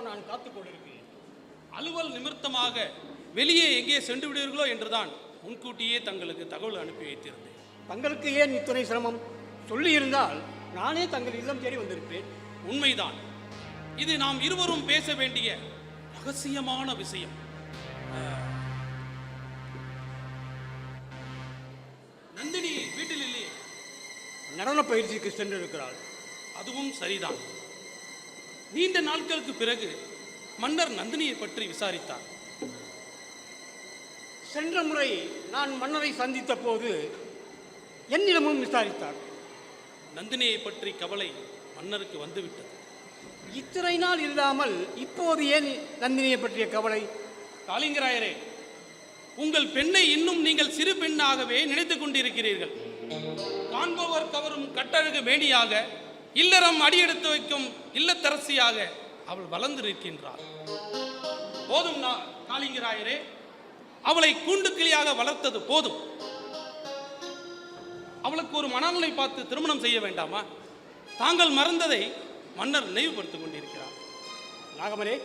தங்களுக்காகத்தான் நான் காத்துக் கொண்டிருக்கிறேன். அலுவல் நிமித்தமாக வெளியே எங்கே சென்று விடுவீர்களோ என்றுதான் முன்கூட்டியே தங்களுக்கு தகவல் அனுப்பி வைத்திருந்தேன். தங்களுக்கு ஏன் இத்தனை சிரமம்? சொல்லியிருந்தால் நானே தங்கள் இல்லம் தேடி வந்திருப்பேன். உண்மைதான். இது நாம் இருவரும் பேச வேண்டிய ரகசியமான விஷயம். நந்தினி வீட்டில் இல்லையே? நடன பயிற்சிக்கு சென்றிருக்கிறாள். அதுவும் சரிதான். நீண்ட நாட்களுக்கு பிறகு மன்னர் நந்தினியை பற்றி விசாரித்தார். சென்ற முறை நான் மன்னரை சந்தித்த போது என்னிடமும் விசாரித்தார். நந்தினியை பற்றி கவலை மன்னருக்கு வந்துவிட்டது. இத்தனை நாள் இல்லாமல் இப்போது ஏன் நந்தினியை பற்றிய கவலை? காளிங்கராயரே உங்கள் பெண்ணை இன்னும் நீங்கள் சிறு பெண்ணாகவே நினைத்துக் கொண்டிருக்கிறீர்கள். காண்பவர் கவரும் கட்டழகு மேனியாக இல்லறம் அடியெடுத்து வைக்கும் இல்லத்தரசியாக அவள் வளர்ந்து நிற்கின்றாள். போதும் காளிங்கராயரே அவளை கூண்டு கிளியாக வளர்த்தது போதும். அவளுக்கு ஒரு மனநலை பார்த்து திருமணம் செய்ய வேண்டாமா? தாங்கள் மறந்ததை மன்னர் நினைவுபடுத்திக் கொண்டிருக்கிறார். நாகமரே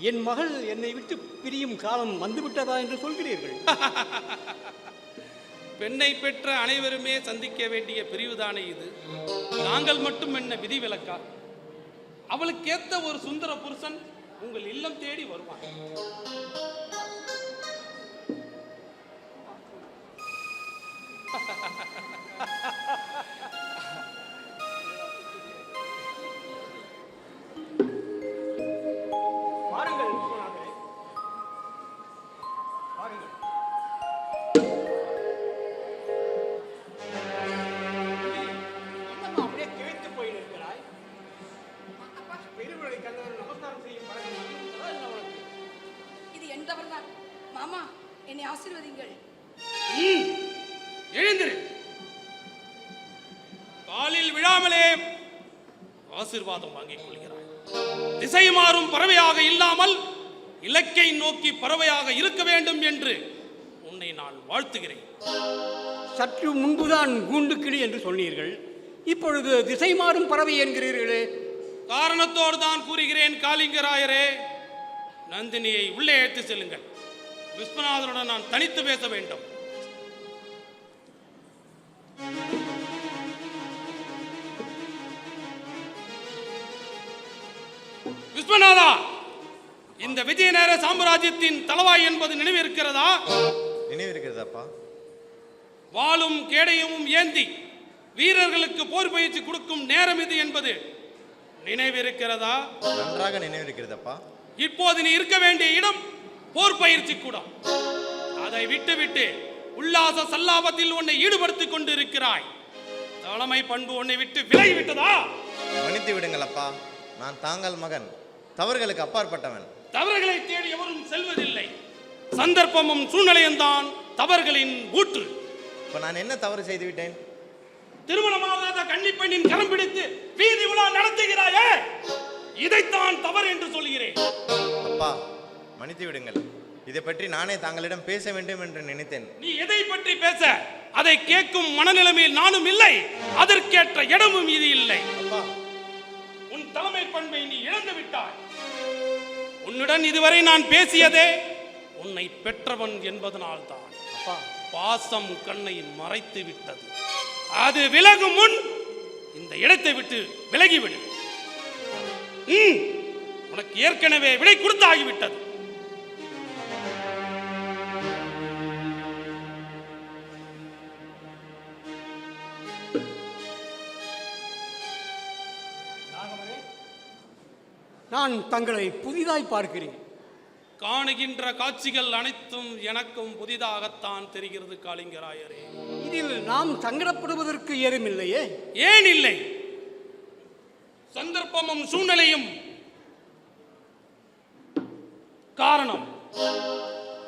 என் மகள் என்னை விட்டு பிரியும் காலம் வந்துவிட்டதா என்று சொல்கிறீர்கள். பெண்ணை பெற்ற அனைவருமே சந்திக்க வேண்டிய பிரிவுதானே இது? நாங்கள் மட்டும் என்ன விதிவிலக்கா அவளுக்கேத்த ஒரு சுந்தர புருஷன் உங்கள் இல்லம் தேடி வருவான். ஆசீர்வாதம் வாங்கிக் கொள்கிறாய். திசை மாறும் பறவையாக இல்லாமல் இலக்கை நோக்கி பறவையாக இருக்க வேண்டும் என்று உன்னை நான் வாழ்த்துகிறேன். சற்று முன்புதான் கூண்டு கிளி என்று சொன்னீர்கள். இப்பொழுது திசை மாறும் பறவை என்கிறீர்களே. காரணத்தோடு தான் கூறுகிறேன் காளிங்கராயரே. நந்தினியை உள்ளே எடுத்து செல்லுங்கள். விஸ்வநாதனுடன் நான் தனித்து பேச வேண்டும். விஸ்வநாதா இந்த விஜயநகர சாம்ராஜ்யத்தின் தலவாய் என்பது நினைவிருக்கிறதா? நினைவு இருக்கிறதாப்பா வாளும் கேடயமும் ஏந்தி வீரர்களுக்கு போர் பயிற்சி கொடுக்கும் நேரம் இது என்பது நினைவிருக்கிறதா? நன்றாக நினைவு இருக்கிறதப்பா இப்போது நீ இருக்க வேண்டிய இடம் போர் பயிற்சி கூடம். அதை விட்டுவிட்டு உல்லாச சல்லாபத்தில் உன்னை ஈடுபடுத்திக் கொண்டு இருக்கிறாய் தலைமை பண்பு உன்னை விட்டு விலகி விட்டதா மன்னித்து விடுங்கள் அப்பா நான் தாங்கள் மகன். தவறுகளுக்கு அப்பாற்பட்டவன். தவறுகளை தேடி எவரும் செல்வதில்லை. சந்தர்ப்பமும் சூழ்நிலையும் தான் தவறுகளின் ஊற்று. இப்போ நான் என்ன தவறு செய்து விட்டேன்? திருமணமாகாத கன்னிப்பெண்ணின் கரம் பிடித்து வீதி உலா நடத்துகிறாயே? இதைத்தான் தவறு என்று சொல்கிறேன். அப்பா மன்னித்து விடுங்கள். இதை பற்றி நானே தாங்களிடம் பேச வேண்டும் என்று நினைத்தேன். நீ எதை பற்றி பேச? அதை கேட்கும் மனநிலைமையில் நானும் இல்லை. அதற்கேற்ற இடமும் இது இல்லை. உன் தலைமை பண்பை நீ இழந்து விட்டாய். உன்னுடன் இதுவரை நான் பேசியதே உன்னை பெற்றவன் என்பதனால்தான். அப்பா பாசம் கண்ணை மறைத்து விட்டது. அது விலகும் முன் இந்த இடத்தை விட்டு விலகிவிடு. உனக்கு ஏற்கனவே விடை கொடுத்தாகிவிட்டது. நான் தங்களை புதிதாய் பார்க்கிறேன். காணுகின்ற காட்சிகள் அனைத்தும் எனக்கும் புதிதாகத்தான் தெரிகிறது காளிங்கராயரே. இதில் நாம் சங்கடப்படுவதற்கு ஏதுமில்லையே? ஏன் இல்லை? சந்தர்ப்பமும் சூழ்நிலையும் காரணம்.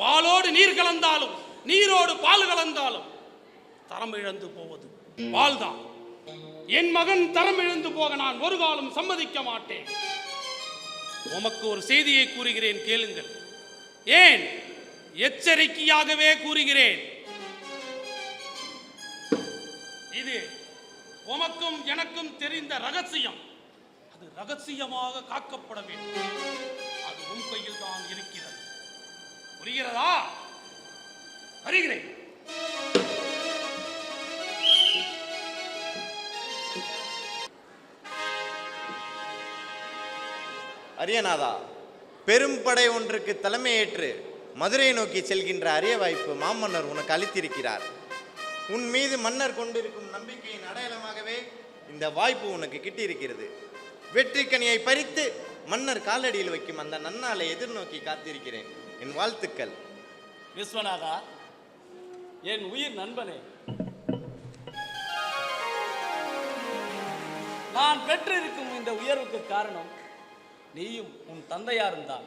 பாலோடு நீர் கலந்தாலும் நீரோடு பால் கலந்தாலும் தரம் இழந்து போவது. பால்தான். என் மகன் தரம் இழந்து போக நான் ஒரு காலம் சம்மதிக்க மாட்டேன். உமக்கு ஒரு செய்தியை கூறுகிறேன் கேளுங்கள். ஏன்? எச்சரிக்கையாகவே கூறுகிறேன். இது உமக்கும் எனக்கும் தெரிந்த ரகசியம். அது ரகசியமாக காக்கப்பட வேண்டும். அது உன் கையில் தான் இருக்கிறது. புரிகிறதா? வருகிறேன். அரியநாதா பெரும் படை ஒன்றுக்கு தலைமையேற்று மதுரையை நோக்கி செல்கின்ற அரிய வாய்ப்பு மாமன்னர் உனக்கு அளித்திருக்கிறார். உன் மீது மன்னர் கொண்டிருக்கும் நம்பிக்கையின் அடையாளமாகவே இந்த வாய்ப்பு உனக்கு கிட்டியிருக்கிறது. வெற்றிக்கனியை பறித்து மன்னர் காலடியில் வைக்கும் அந்த நன்னாளை எதிர்நோக்கி காத்திருக்கிறேன். என் வாழ்த்துக்கள். விஸ்வநாதா என் உயிர் நண்பனே. நான் பெற்றிருக்கும் இந்த உயர்வுக்கு காரணம் நீயும் உன் தந்தையாரும் தான்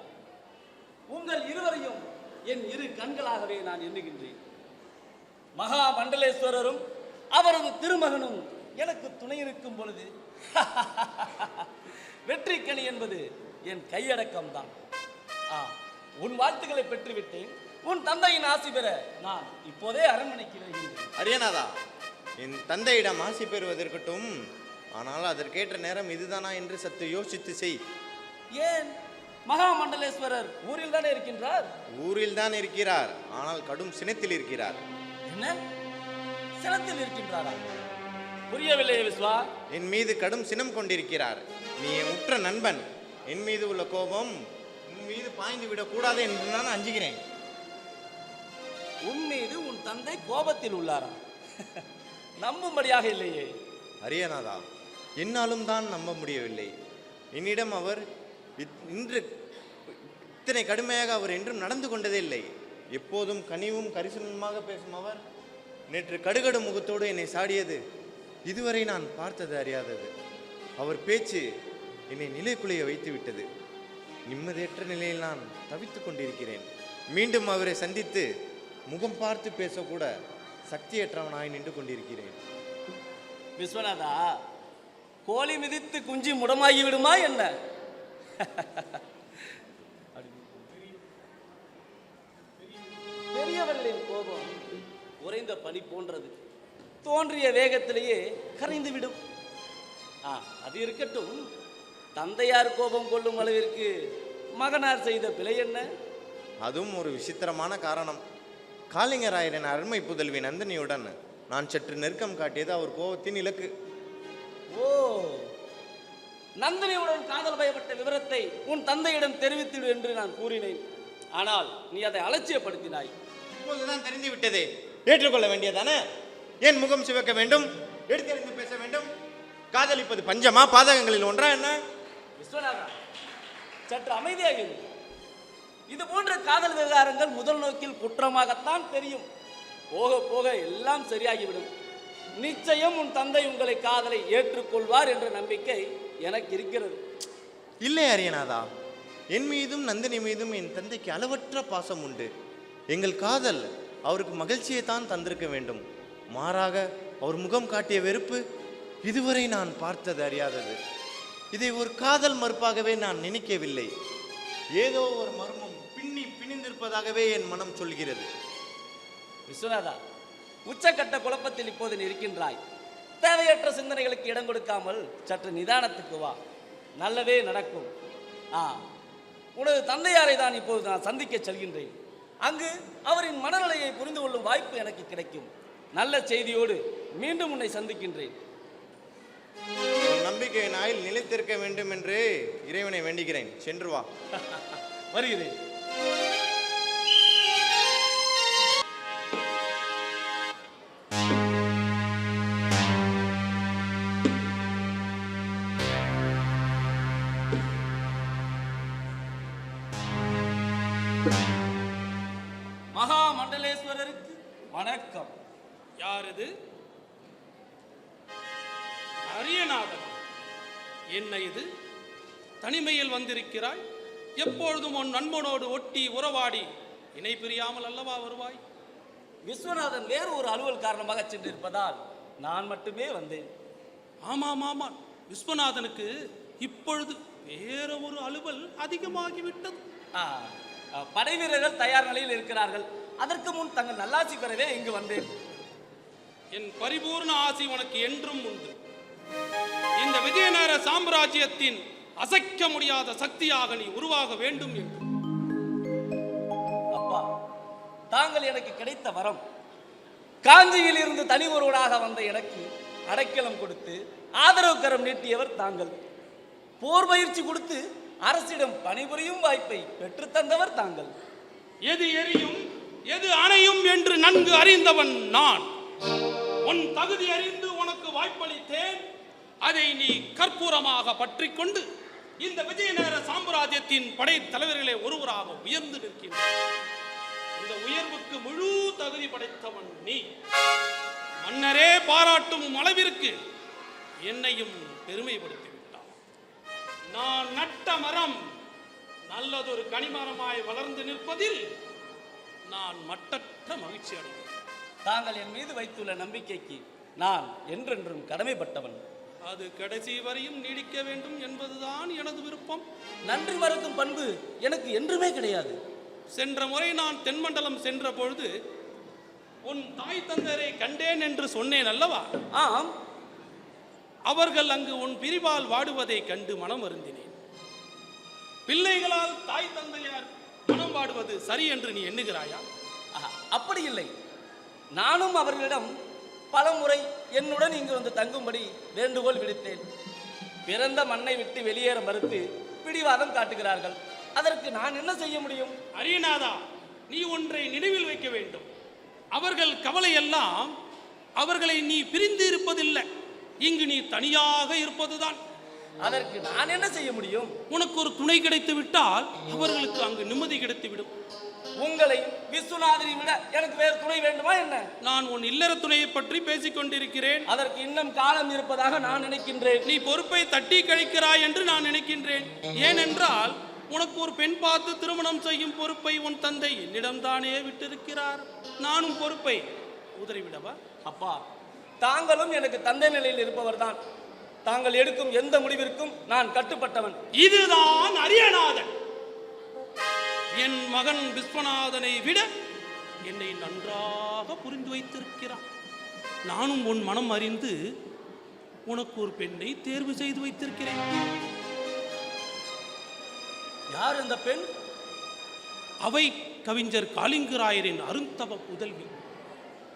உங்கள் இருவரையும் என் இரு கண்களாகவே நான் எண்ணுகின்றேன். மகா மண்டலேஸ்வரரும் அவரது திருமகனும் எனக்கு துணை இருக்கும் பொழுது வெற்றிக்கனி என்பது என் கையடக்கம் தான் ஆ உன் வாழ்த்துக்களை பெற்றுவிட்டேன். உன் தந்தையின் ஆசி பெற நான் இப்போதே அரண்மனைக்கு வருகின்றேன். அரியநாதா என் தந்தையிடம் ஆசி பெறுவதற்கட்டும் ஆனால் அதற்கேற்ற நேரம் இதுதானா என்று சற்று யோசித்து செய். ஏன் மகா மண்டலேஸ்வரர் ஊரில் தானே இருக்கின்றார்? ஊரில் தான் இருக்கிறார். ஆனால் கடும் சினத்தில் இருக்கிறார். என்ன? சினத்தில் இருக்கின்றாரா? புரியவில்லையே விஸ்வா. என் மீது கடும் சினம் கொண்டிருக்கிறார். நீ என் உற்ற நண்பன். என் மீது உள்ள கோபம் உன் மீது பாய்ந்து விடக்கூடாது என்று நான் அஞ்சுகிறேன். உன் மீது உன் தந்தை கோபத்தில் உள்ளாரா? நம்பும்படியாக இல்லையே. அரியநாதா என்னாலும் தான் நம்ப முடியவில்லை. என்னிடம் அவர் இன்று இத்தனை கடுமையாக அவர் என்றும் நடந்து கொண்டதே இல்லை. எப்போதும் கனிவும் கரிசனமாக பேசும் அவர் நேற்று கடுகடு முகத்தோடு என்னை சாடியது. இதுவரை நான் பார்த்தது அறியாதது. அவர் பேச்சு என்னை நிலைக்குலைய வைத்து விட்டது. நிம்மதியற்ற நிலையில் நான் தவித்துக் கொண்டிருக்கிறேன். மீண்டும் அவரை சந்தித்து முகம் பார்த்து பேசக்கூட சக்தியற்றவனாய் நின்று கொண்டிருக்கிறேன். விஸ்வநாதா கோழி மிதித்து குஞ்சு முடமாகி விடுமா என்ன? பெரியவர்களின் கோபம் உறைந்த பனி போன்றது. தோன்றிய வேகத்திலேயே கரைந்து விடும். ஆ அது இருக்கட்டும். தந்தையார் கோபம் கொள்ளும் அளவிற்கு மகனார் செய்த பிழை என்ன? அதுவும் ஒரு விசித்திரமான காரணம். காளிங்கராயரின் அருமை புதல்வி நந்தினியுடன் நான் சற்று நெருக்கம் காட்டியது அவர் கோபத்தின் இலக்கு. ஓ நந்தினியுடன் காதல் பயப்பட்ட விவரத்தை உன் தந்தையிடம் தெரிவித்திடு என்று நான் கூறினேன். ஆனால் நீ அதை அலட்சியப்படுத்தினாய். இப்போதுதான் தெரிந்து விட்டதே ஏற்றுக்கொள்ள வேண்டியதானே? ஏன் முகம் சிவக்க வேண்டும்? எடுத்தறிந்து பேச வேண்டும்? காதலிப்பது பஞ்சமா? பாதகங்களில் ஒன்றா என்ன? விஸ்வநாதா சற்று அமைதியாக இரு. இது போன்ற காதல் விவகாரங்கள் முதல் நோக்கில் குற்றமாகத்தான் தெரியும். போக போக எல்லாம் சரியாகிவிடும். நிச்சயம் உன் தந்தை உங்களை காதலை ஏற்றுக்கொள்வார் என்ற நம்பிக்கை எனக்கு இருக்கிறது. இல்லை அரியநாதா என் மீதும் நந்தினி மீதும் என் தந்தைக்கு அளவற்ற பாசம் உண்டு. எங்கள் காதல் அவருக்கு மகிழ்ச்சியை தான் தந்திருக்க வேண்டும். மாறாக அவர் முகம் காட்டிய வெறுப்பு இதுவரை நான் பார்த்தது அறியாதது. இதை ஒரு காதல் மறுப்பாகவே நான் நினைக்கவில்லை. ஏதோ ஒரு மர்மம் பின்னி பிணிந்திருப்பதாகவே என் மனம் சொல்கிறது. விஸ்வநாதா உச்சக்கட்ட குழப்பத்தில் இப்போது இருக்கின்றாய். தேவையற்ற சிந்தனைகளுக்கு இடம் கொடுக்காமல் சற்று நிதானத்துக்கு வா. நல்லதே நடக்கும். ஆ உனது தந்தையாரை தான் இப்போது நான் சந்திக்க செல்கின்றேன். அங்கு அவரின் மனநிலையை புரிந்து கொள்ளும் வாய்ப்பு எனக்கு கிடைக்கும். நல்ல செய்தியோடு மீண்டும் உன்னை சந்திக்கின்றேன். உன் நம்பிக்கையின் ஆயில் நிலைத்திருக்க வேண்டும் என்று இறைவனை வேண்டுகிறேன். சென்று வா. வருகிறேன். வந்திருக்கிறாய்? எப்பொழுதும் உன் நண்பனோடு ஒட்டி உறவாடி. இணை பிரியாமல் அல்லவா வருவாய்? விஸ்வநாதன் வேறு ஒரு அலுவல் காரணமாக சென்றிருப்பதால் நான் மட்டுமே வந்தேன். ஆமாம் ஆமாம் விஸ்வநாதனுக்கு இப்பொழுது வேற ஒரு அலுவல் அதிகமாகிவிட்டது. படை வீரர்கள் தயார் நிலையில் இருக்கிறார்கள். அதற்கு முன் தங்கள் நல்லாசி பெறவே இங்கு வந்தேன். என் பரிபூர்ண ஆசி உனக்கு என்றும் உண்டு. இந்த விஜயநகர சாம்ராஜ்யத்தின் அசைக்க முடியாத சக்தியாக நீ உருவாக வேண்டும் என்று. அப்பா தாங்கள் எனக்கு கிடைத்த வரம். காஞ்சியில் இருந்து தனி ஒருவனாக வந்த எனக்கு அடைக்கலம் கொடுத்து ஆதரவு கரம் நீட்டியவர் தாங்கள். போர் பயிற்சி கொடுத்து அரசிடம் பணிபுரியும் வாய்ப்பை பெற்றுத் தந்தவர் தாங்கள். எது எரியும் எது அணையும் என்று நன்கு அறிந்தவன் நான். உன் தகுதி அறிந்து உனக்கு வாய்ப்பளித்தேன். அதை நீ கற்பூரமாக பற்றிக் கொண்டு இந்த விஜயநகர சாம்ராஜ்யத்தின் படை தலைவர்களே ஒருவராக உயர்ந்து நிற்கின்றான் இந்த உயர்வுக்கு முழு தகுதி படைத்தவன் நீ. மன்னரே பாராட்டும் அளவிற்கு என்னையும் பெருமைப்படுத்தி விட்டான் நான் நட்ட மரம் நல்லதொரு கனிமரமாய் வளர்ந்து நிற்பதில் நான் மட்டற்ற மகிழ்ச்சி அடைந்தேன் தாங்கள் என் மீது வைத்துள்ள நம்பிக்கைக்கு நான் என்றென்றும் கடமைப்பட்டவன். அது கடைசி வரையும் நீடிக்க வேண்டும் என்பதுதான் எனது விருப்பம். நன்றி மறக்கும் பண்பு எனக்கு என்றுமே கிடையாது. சென்ற முறை நான் தென்மண்டலம் சென்ற பொழுது உன் தாய் தந்தரை கண்டேன் என்று சொன்னேன் அல்லவா? ஆம். அவர்கள் அங்கு உன் பிரிவால் வாடுவதை கண்டு மனம் வருந்தினேன். பிள்ளைகளால் தாய் தந்தையார் மனம் வாடுவது சரி என்று நீ எண்ணுகிறாயா? அப்படி இல்லை. நானும் அவர்களிடம் பலமுறை என்னுடன் இங்கு வந்து தங்கும்படி வேண்டுகோள் விடுத்தேன். பிறந்த மண்ணை விட்டு வெளியேற மறுத்து பிடிவாதம் காட்டுகிறார்கள். அதற்கு நான் என்ன செய்ய முடியும்? அரியநாதா நீ ஒன்றை நினைவில் வைக்க வேண்டும். அவர்கள் கவலை எல்லாம் அவர்களை நீ பிரிந்து இருப்பதில்லை. இங்கு நீ தனியாக இருப்பதுதான். அதற்கு நான் என்ன செய்ய முடியும்? உனக்கு ஒரு துணை கிடைத்து விட்டால் அவர்களுக்கு அங்கு நிம்மதி கிடைத்து விடும். உங்களை விஸ்வநாதனை விட எனக்கு வேறு துணை வேண்டுமா என்ன? நான் உன் இல்லற துணையை பற்றி பேசிக் கொண்டிருக்கிறேன் அதற்கு இன்னும் காலம் இருப்பதாக நான் நினைக்கின்றேன். நீ பொறுப்பை தட்டி கழிக்கிறாய் என்று நான் நினைக்கின்றேன். ஏனென்றால் உனக்கு ஒரு பெண் பார்த்து திருமணம் செய்யும் பொறுப்பை உன் தந்தை என்னிடம்தானே விட்டிருக்கிறார். நானும் பொறுப்பை உதறிவிடவா? அப்பா தாங்களும் எனக்கு தந்தை நிலையில் இருப்பவர்தான். தாங்கள் எடுக்கும் எந்த முடிவிற்கும் நான் கட்டுப்பட்டவன். இதுதான் அரியநாதன். என் மகன் விஸ்வநாதனை விட என்னை நன்றாக புரிந்து வைத்திருக்கிறான். நானும் உன் மனம் அறிந்து உனக்கு ஒரு பெண்ணை தேர்வு செய்து வைத்திருக்கிறேன். யார் அந்த பெண்? அவை கவிஞர் காளிங்கராயரின் அருந்தவ புதல்வி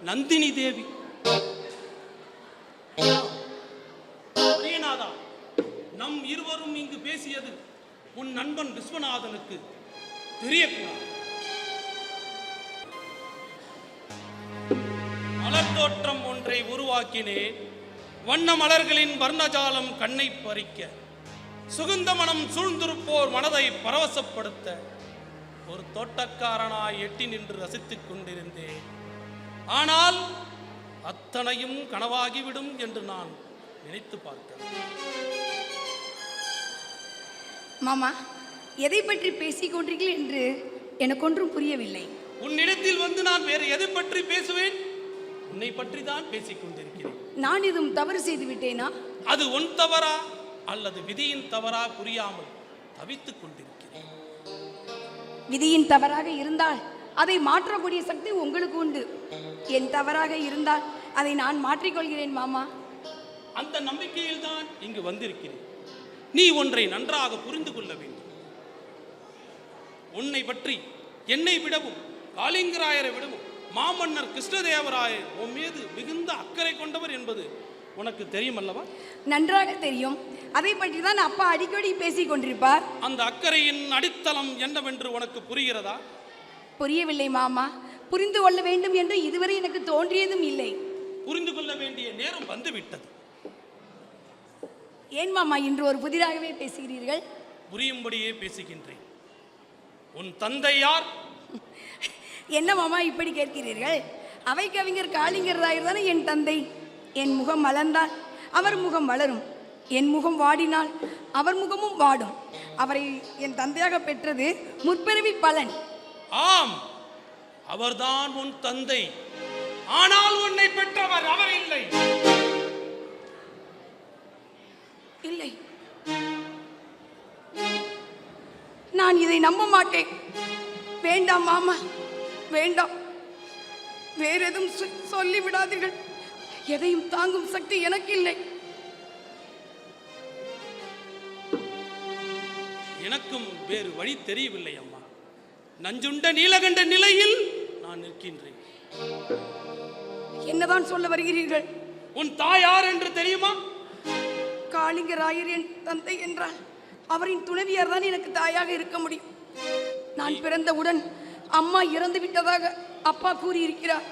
நந்தினி தேவி. பேசியது உன் நண்பன் விஸ்வநாதனுக்கு தெரியக்கூடாது. மலர் தோற்றம் ஒன்றை உருவாக்கினேன். வண்ண மலர்களின் வர்ணஜாலம் கண்ணை பறிக்க. சுகுந்த மனம் சூழ்ந்திருப்போர் மனதை பரவசப்படுத்த. ஒரு தோட்டக்காரனாய் எட்டி நின்று ரசித்துக் கொண்டிருந்தேன். ஆனால் அத்தனையும் கனவாகிவிடும் என்று நான் நினைத்து பார்க்கிறேன் மாமா எதை பற்றி பேசிக் கொண்டீர்கள் என்று எனக்கு ஒன்றும் புரியவில்லை. உன்னிடத்தில் வந்து நான் வேறு எதை பற்றி பேசுவேன்? உன்னை பற்றி தான் பேசிக் கொண்டிருக்கிறேன். நான் எதுவும் தவறு செய்து விட்டேனா? அது உன் தவறா அல்லது விதியின் தவறா புரியாமல் தவித்துக் கொண்டிருக்கிறேன். விதியின் தவறாக இருந்தால் அதை மாற்றக்கூடிய சக்தி உங்களுக்கு உண்டு. என் தவறாக இருந்தால் அதை நான் மாற்றிக்கொள்கிறேன் மாமா. அந்த நம்பிக்கையில் தான் இங்கு வந்திருக்கிறேன். நீ ஒன்றை நன்றாக புரிந்து கொள்ள வேண்டும். உன்னை பற்றி என்னை விடவும் காளிங்கராயரை விடவும் மாமன்னர் கிருஷ்ணதேவராயர் உன் மீது மிகுந்த அக்கறை கொண்டவர் என்பது உனக்கு தெரியும் அல்லவா? நன்றாக தெரியும். அதை பற்றி தான் அப்பா அடிக்கடி பேசிக் கொண்டிருப்பார். அந்த அக்கறையின் அடித்தளம் என்னவென்று உனக்கு புரிகிறதா? புரியவில்லை மாமா. புரிந்து கொள்ள வேண்டும் என்று இதுவரை எனக்கு தோன்றியதும் இல்லை. புரிந்து கொள்ள வேண்டிய நேரம் வந்துவிட்டது. ஏன் மாமா இன்று ஒரு புதிதாகவே பேசுகிறீர்கள்? புரியும்படியே பேசுகின்றேன். உன் தந்தை யார்? என்ன மாமா இப்படி கேட்கிறீர்கள்? அவை கவிஞர் காளிங்கர் ராயர் தானே என் தந்தை? என் முகம் மலர்ந்தால் அவர் முகம் வளரும். என் முகம் வாடினால் அவர் முகமும் வாடும். அவரை என் தந்தையாக பெற்றது முற்பிறவி பலன். ஆம் அவர்தான் உன் தந்தை. ஆனால் உன்னை பெற்றவர் அவர் இல்லை. இல்லை. நான் இதை நம்ப மாட்டேன். வேண்டாம் மாமா. வேண்டாம். வேற எதுவும் சொல்லிவிடாதீர்கள். எதையும் தாங்கும் சக்தி எனக்கு இல்லை எனக்கும் வேறு வழி தெரியவில்லை அம்மா. நஞ்சுண்ட நீலகண்ட நிலையில் நான் நிற்கின்றேன். என்னதான் சொல்ல வருகிறீர்கள்? உன் தாய் யார் என்று தெரியுமா? காளிங்கராயர் என் தந்தை என்றால் அவரின் துணைவியார் தான் எனக்கு தாயாக இருக்க முடியும். நான் பிறந்தவுடன் அம்மா இறந்து விட்டதாக அப்பா கூறியிருக்கிறார்.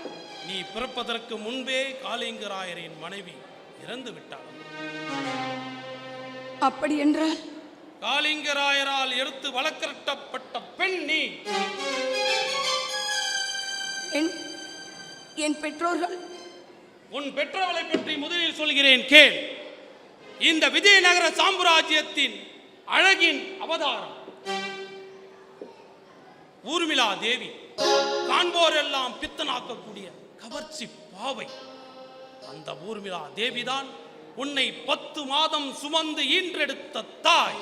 நீ பிறப்பதற்கு முன்பே காளிங்கராயரின் மனைவி இறந்து விட்டாள். அப்படி என்றால் காளிங்கராயரால் எடுத்து வழக்கரட்டப்பட்ட பெண் நீ. என் என் பெற்றோர்கள் உன் பெற்றவளை பற்றி முதலில் சொல்கிறேன் கேள். இந்த விஜயநகர சாம்ராஜ்யத்தின் அழகின் அவதாரம். ஊர்மிளா தேவி காண்போரெல்லாம் பித்தனாக்கக்கூடிய கவர்ச்சி பாவை. அந்த ஊர்மிளா தேவிதான் உன்னை பத்து மாதம் சுமந்து ஈன்றெடுத்த தாய்.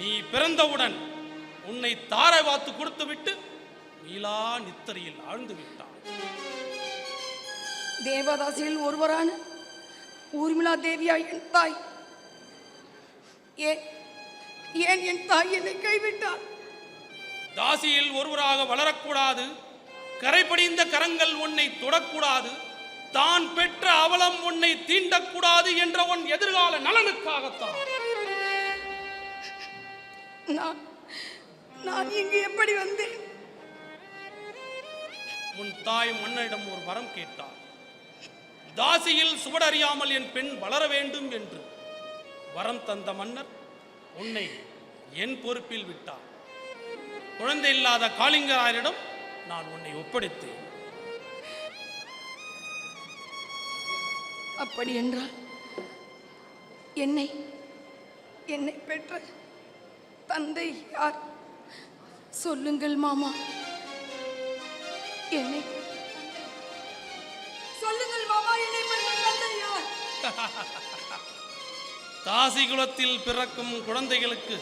நீ பிறந்தவுடன் உன்னை தாரை வாத்து கொடுத்து விட்டு நித்தரையில் ஆழ்ந்து விட்டான் தேவதாசியில் ஒருவரான ஊர்மிளா தேவியா என் தாய். ஏன் ஏன் என் தாய் என்னை கைவிட்டார்? தாசியில் ஒருவராக வளரக்கூடாது. கரைபடிந்த கரங்கள் உன்னை தொடக்கூடாது. தான் பெற்ற அவலம் உன்னை தீண்டக்கூடாது என்ற உன் எதிர்கால நலனுக்காகத்தான். நான் நான் இங்கு எப்படி வந்தேன்? உன் தாய் மன்னனிடம் ஒரு வரம் கேட்டார் தாசியில் சுவடறியாமல் என் பெண் வளர வேண்டும் என்று வரம் தந்த மன்னர் உன்னை என் பொறுப்பில் விட்டார். குழந்தை இல்லாத காளிங்கராயரிடம் நான் உன்னை ஒப்படைத்தேன். அப்படி என்றால் என்னை என்னை பெற்ற தந்தை யார்? சொல்லுங்கள் மாமா. என்னை தாசி குலத்தில் பிறக்கும் குழந்தைகளுக்கு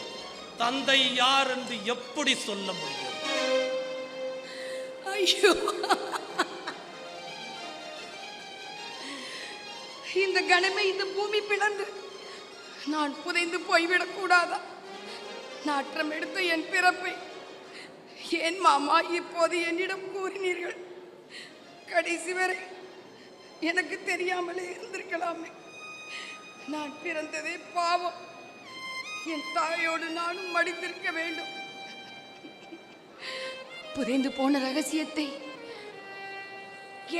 தந்தை யார் என்று எப்படி சொல்ல முடியும்? ஐயோ. இந்த கணமே இந்த பூமி பிளந்து நான் புதைந்து போய்விடக் கூடாதா? நாற்றம் எடுத்த என் பிறப்பை ஏன் மாமா இப்போது என்னிடம் கூறினீர்கள். கடைசி வரை எனக்கு தெரியாமலே இருந்திருக்கலாமே. நான் பிறந்ததே பாவம். என் தாயோடு நானும் மடிந்திருக்க வேண்டும். புதைந்து போன ரகசியத்தை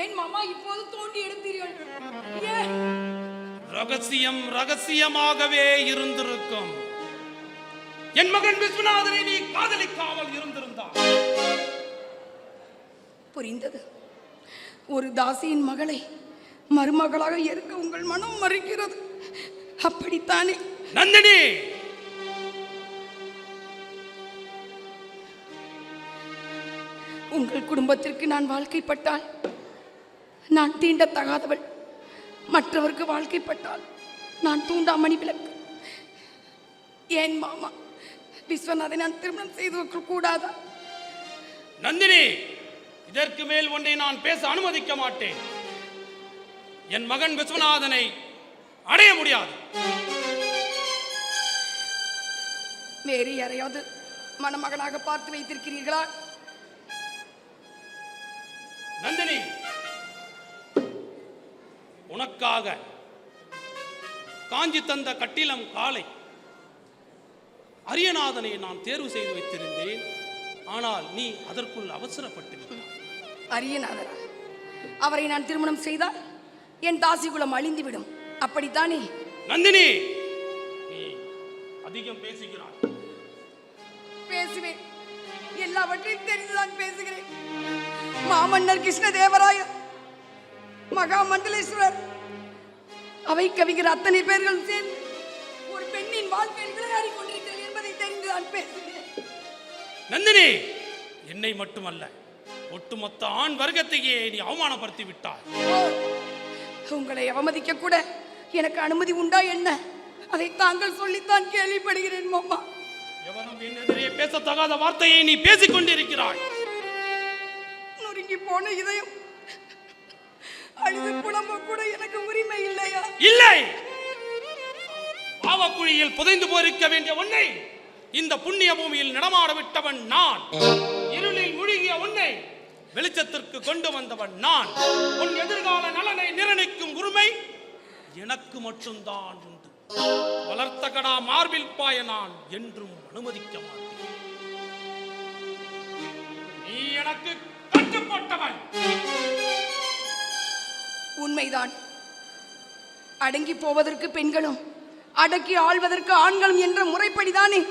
ஏன் மாமா இப்போது தோண்டி எடுத்தீர்கள்? ரகசியம் ரகசியமாகவே இருந்திருக்கும். என் மகன் விஸ்வநாதனை நீ காதலிக்காமல் இருந்திருந்தார் புரிந்தது. ஒரு தாசியின் மகளை மருமகளாக இருக்க உங்கள் மனம் மறுக்கிறது. அப்படித்தானே? நந்தினி! உங்கள் குடும்பத்திற்கு நான் வாழ்க்கைப்பட்டால் நான் தீண்டத்தகாதவள். மற்றவருக்கு வாழ்க்கைப்பட்டால் நான் தூண்டாமணி விளக்கு. ஏன் மாமா விஸ்வநாதை நான் திருமணம் செய்து கூடாதா? நந்தினி! இதற்கு மேல் ஒன்றை நான் பேச அனுமதிக்க மாட்டேன். என் மகன் விஸ்வநாதனை அடைய முடியாது. வேறு யாரையாவது மணமகனாக பார்த்து வைத்திருக்கிறீர்களா? நந்தினி உனக்காக காஞ்சி தந்த கட்டிலம் காலை அரியநாதனை நான் தேர்வு செய்து வைத்திருந்தேன். ஆனால் நீ அதற்குள் அவசரப்பட்டு. அரியநாதரா அவரை நான் திருமணம் செய்தால்? என் தாசிகுலம் அழிந்துவிடும். அப்படித்தானே? நந்தினி! நீ அதிகம் பேசுகிறாய். பேசுவேன். எல்லாவற்றையும் தெரிந்துதான் பேசுகிறேன். மாமன்னர் கிருஷ்ணதேவராயர் மகா மண்டலேஸ்வரர் அவை கவிஞர் அத்தனை பேர்களும் சேர்ந்து ஒரு பெண்ணின் வாழ்க்கையில் விளையாடி கொண்டிருக்கிறது என்பதை தெரிந்துதான் பேசுகிறேன். நந்தினி! என்னை மட்டுமல்ல ஒட்டுமொத்த ஆண் வர்க்கத்தையே நீ அவமானப்படுத்தி விட்டாய். உங்களை அவமதிக்க கூட எனக்கு அனுமதி உண்டா என்ன? அதை தாங்கள் சொல்லித்தான் கேள்விப்படுகிறேன் மாமா. எவனும் என் பேசத்தகாத வார்த்தையை நீ பேசிக் கொண்டிருக்கிறாய். நொறுங்கி போன இதயம். அழுது புலம்ப கூட எனக்கு உரிமை இல்லையா? இல்லை. பாவக்குழியில் புதைந்து போயிருக்க வேண்டிய உன்னை இந்த புண்ணிய பூமியில் நடமாட விட்டவன் நான். வெளிச்சத்திற்கு கொண்டு வந்தவன் நான். உன் எதிர்கால நலனை நிர்ணயிக்கும் உரிமை எனக்கு மட்டும்தான் உண்டு. வளர்த்த கடா மார்பில் பாய நான் என்றும் அனுமதிக்க மாட்டேன். நீ எனக்கு கட்டுப்பட்டவன். உண்மைதான். அடங்கி போவதற்கு பெண்களும் அடக்கி ஆள்வதற்கு ஆண்களும் என்ற முறைப்படிதானே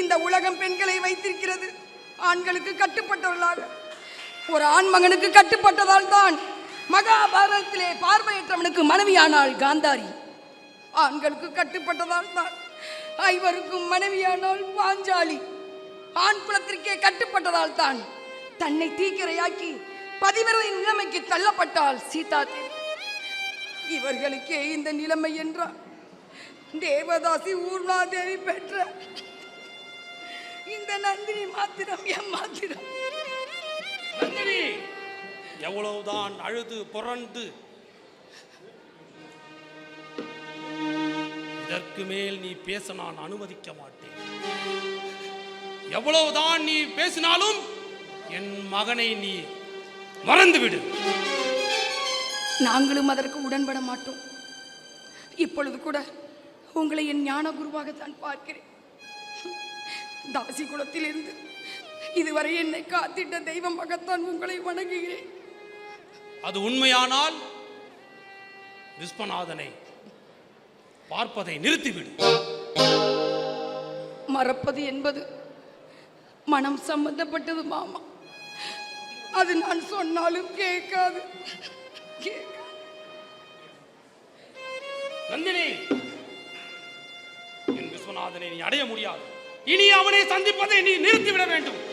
இந்த உலகம் பெண்களை வைத்திருக்கிறது. ஆண்களுக்கு கட்டுப்பட்டவர்களாக ஒரு ஆண் மகனுக்கு கட்டுப்பட்டதால் தான் மகாபாரதத்திலே பார்வையற்றவனுக்கு மனைவியானாள் காந்தாரி. ஆண்களுக்கு கட்டுப்பட்டதால் தான் ஐவருக்கும் மனைவியானாள் பாஞ்சாலி. ஆண் குலத்திற்கே கட்டுப்பட்டதால் தான் தன்னை தீக்கிரையாக்கி பதிவிரதின் நிலைமைக்கு தள்ளப்பட்டாள் சீதா தேவி இவர்களுக்கே இந்த நிலைமை என்றார் தேவதாசி ஊர்ணாதேவி பெற்ற இந்த நந்தினி மாத்திரம் எம் மாத்திரம். நந்தினி எவ்வளவுதான் அழுது புரண்டு. இதற்கு மேல் நீ பேச நான் அனுமதிக்க மாட்டேன். எவ்வளவுதான் நீ பேசினாலும் என் மகனை நீ மறந்துவிடு. நாங்களும் அதற்கு உடன்பட மாட்டோம். இப்பொழுது கூட உங்களை என் ஞான குருவாகத்தான் பார்க்கிறேன். தாசி குலத்திலிருந்து இதுவரை என்னை காத்திட்ட தெய்வமாகத்தான் உங்களை வணங்குகிறேன். அது உண்மையானால் விஸ்வநாதனை பார்ப்பதை நிறுத்திவிடு. மறப்பது என்பது மனம் சம்பந்தப்பட்டது மாமா. அது நான் சொன்னாலும் கேட்காது. கேட்காது. நந்தினி என் விஸ்வநாதனை நீ அடைய முடியாது. இனி அவனை சந்திப்பதை நீ நிறுத்திவிட வேண்டும்.